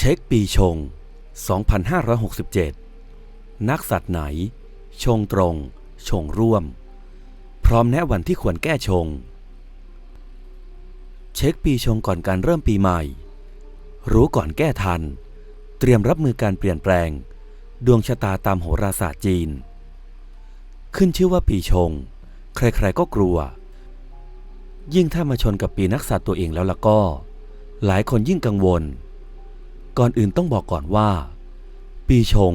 เช็คปีชง 2567 นักสัตว์ไหน ชงตรง ชงร่วม พร้อมแนะวันที่ควรแก้ชง เช็คปีชงก่อนการเริ่มปีใหม่ รู้ก่อนแก้ทัน เตรียมรับมือการเปลี่ยนแปลง ดวงชะตาตามโหราศาสตร์จีน ขึ้นชื่อว่าปีชง ใครๆก็กลัว ยิ่งถ้ามาชนกับปีนักสัตว์ตัวเองแล้วล่ะก็ หลายคนยิ่งกังวล ก่อนอื่นต้องบอกก่อนว่า ปีชง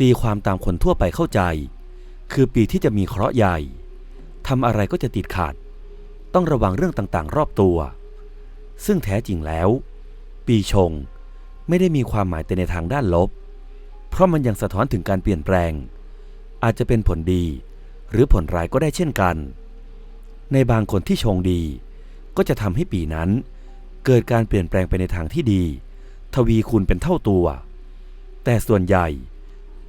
ตีความตามคนทั่วไปเข้าใจ คือปีที่จะมีเคราะห์ใหญ่ทำอะไรก็จะติดขัดต้องระวังเรื่องต่างๆ รอบตัว ซึ่งแท้จริงแล้ว ปีชงไม่ได้มีความหมายแต่ในทางด้านลบ เพราะมันยังสะท้อนถึงการเปลี่ยนแปลง อาจจะเป็นผลดี หรือผลร้ายก็ได้เช่นกัน ในบางคนที่ชงดี ก็จะทำให้ปีนั้น เกิดการเปลี่ยนแปลงไปในทางที่ดี ทวีคูณเป็นเท่าตัว แต่ส่วนใหญ่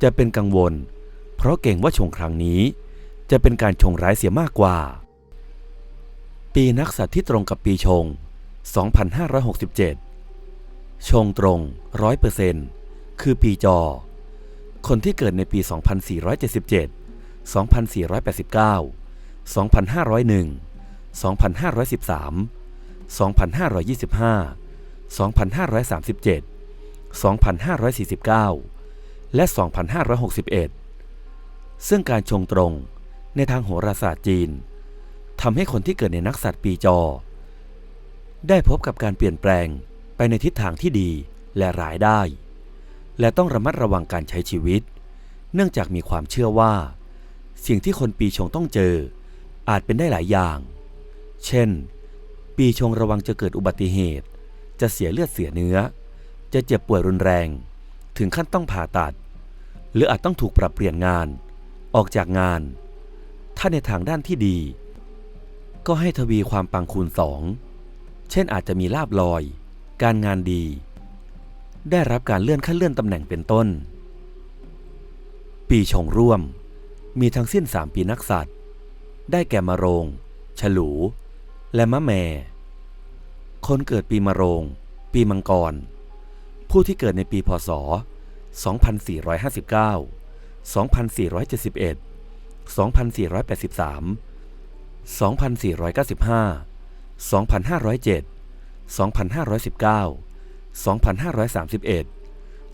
จะเป็นกังวล เพราะเก่งว่าชงครั้งนี้ จะเป็นการชงร้ายเสียมากกว่า ปีนักสัตว์ที่ตรงกับปีชง 2567 ชงตรง 100%คือปีจอ คนที่เกิดในปี 2477 2489 2501 2513 2525 2537 2549 และ 2561 ซึ่งการชงตรงในทางโหราศาสตร์จีนทำให้คนที่เกิดในนักสัตว์ปีจอ ได้พบกับการเปลี่ยนแปลงไปในทิศทางที่ดีและร้ายได้ และต้องระมัดระวังการใช้ชีวิต เนื่องจากมีความเชื่อว่า สิ่งที่คนปีชงต้องเจอ อาจเป็นได้หลายอย่าง เช่น ปีชงระวังจะเกิดอุบัติเหตุ จะเสียเลือดเสียเนื้อ จะเจ็บป่วยรุนแรง ถึงขั้นต้องผ่าตัด หรืออาจต้องถูกปรับเปลี่ยนงาน ออกจากงาน ถ้าในทางด้านที่ดี ก็ให้ทวีความปังคูณสองเช่นอาจจะมีลาบลอย การงานดี ได้รับการเลื่อนขั้นเลื่อนตำแหน่งเป็นต้น ปีชงร่วม มีทั้งสิ้นสามปีนักสัตว์ได้แก่มะโรง ฉลู และมะแม คนเกิดปีมะโรง ปีมังกร ผู้ที่เกิดในปีพศ 2459 2471 2483 2495 2507 2519 2531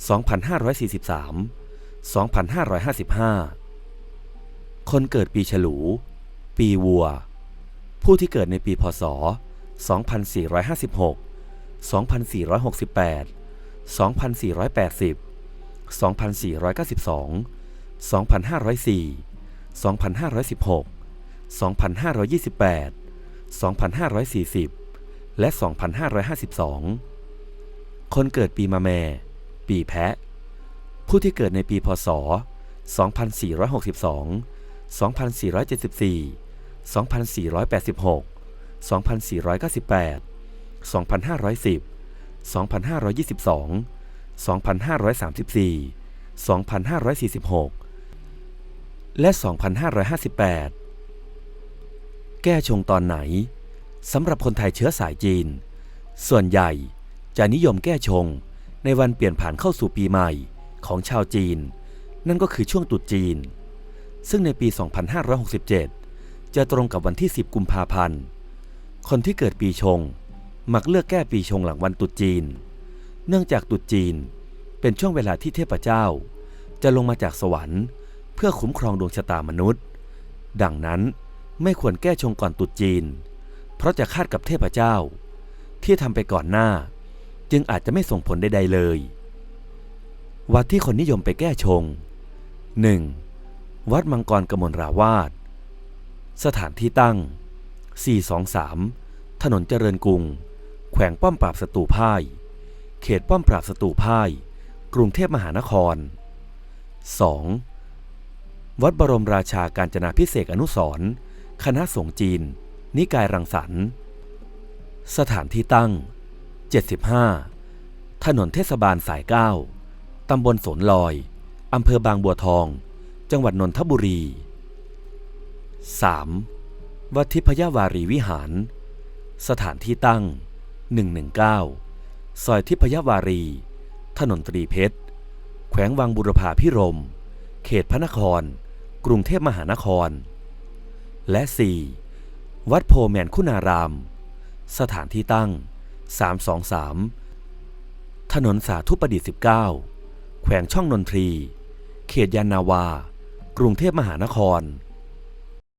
2543 2555 คนเกิดปีฉลู ปีวัว ผู้ที่เกิดในปีพศ 2559 2456 2468 2480 2492 2504 2516 2528 2540 และ 2552 คนเกิดปีมะแม่ ปีแพะ ผู้ที่เกิดในปีพศ 2462 2474 2486 2498 2510 2522 2534 2546 และ 2558 แก้ชงตอนไหนสำหรับคนไทยเชื้อสายจีน ส่วนใหญ่จะนิยมแก้ชงในวันเปลี่ยนผ่านเข้าสู่ปีใหม่ของชาวจีน นั่นก็คือช่วงตรุษจีน ซึ่งในปี 2567 จะตรงกับวันที่ 10 กุมภาพันธ์ คนที่เกิดปีชง มักเลือกแก้ปีชงหลังวันตรุษจีน เนื่องจากตรุษจีนเป็นช่วงเวลาที่เทพเจ้า จะลงมาจากสวรรค์ เพื่อคุ้มครองดวงชะตามนุษย์ ดังนั้นไม่ควรแก้ชงก่อนตรุษจีน เพราะจะคาดกับเทพเจ้า ที่ทำไปก่อนหน้า จึงอาจจะไม่ส่งผลใดๆเลย วัดที่คนนิยมไปแก้ชง 1. วัดมังกรกมลราวาสสถานที่ตั้ง 423 ถนนเจริญกรุง แขวงป้อมปราบศัตรูพ่าย เขตป้อมปราบศัตรูพ่าย กรุงเทพมหานคร 2. วัดบรมราชาการจนาพิเศษอนุสรณ์คณะสงฆ์จีน นิกายรังสรรค์ สถานที่ตั้ง 75 ถนนเทศบาลสาย 9 ตำบลสนลอย อำเภอบางบัวทอง จังหวัดนนทบุรี 3. วัดทิพยาวารีวิหาร สถานที่ตั้ง 119 ซอยทิพยวารี ถนนตรีเพชร แขวงวังบุรพาพิรม เขตพระนคร กรุงเทพมหานคร และ 4. วัดโพแมนคุณาราม สถานที่ตั้ง 323 ถนนสาธุประดิษฐ์19 แขวงช่องนนทรี เขตยานนาวา กรุงเทพมหานคร